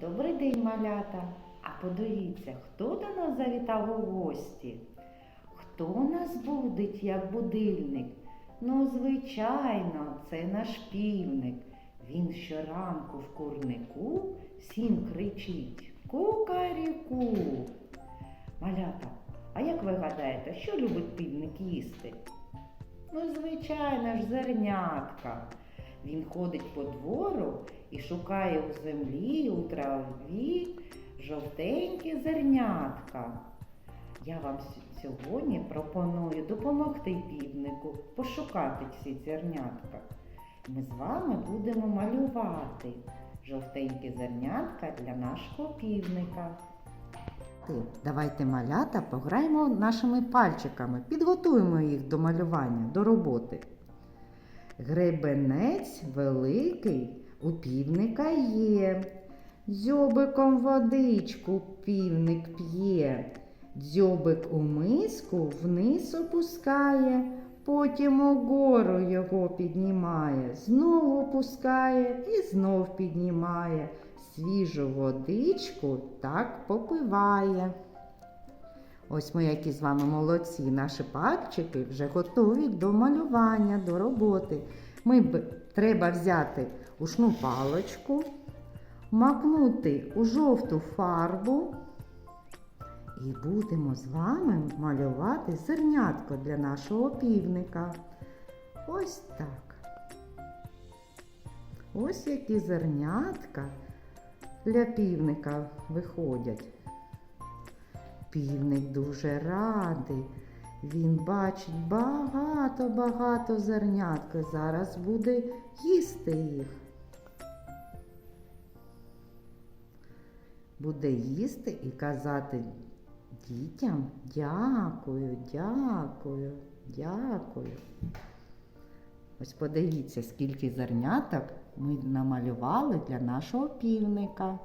Добрий день, малята. А подивіться, хто до нас завітав у гості? Хто нас будить, як будильник? Ну, звичайно, це наш півник. Він щоранку в курнику всім кричить Кукаріку. Малята, а як ви гадаєте, що любить півник їсти? Ну, звичайно ж, зернятка. Він ходить по двору і шукає у землі, у траві жовтенькі зернятка. Я вам сьогодні пропоную допомогти півнику пошукати ці зернятка. Ми з вами будемо малювати жовтенькі зернятка для нашого півника. Давайте малята пограємо нашими пальчиками, підготуємо їх до малювання, до роботи. Гребенець великий у півника є. Дзьобиком водичку півник п'є. Дзьобик у миску вниз опускає, потім угору його піднімає, знову опускає і знов піднімає. Свіжу водичку так попиває. Ось ми, які з вами молодці, наші пальчики вже готові до малювання, до роботи. Ми треба взяти ушну паличку, макнути у жовту фарбу і будемо з вами малювати зернятко для нашого півника. Ось так. Ось які зернятка для півника виходять. Півник дуже радий. Він бачить багато-багато зернятка. Зараз буде їсти їх. Буде їсти і казати дітям дякую, дякую, дякую. Ось подивіться, скільки зерняток ми намалювали для нашого півника.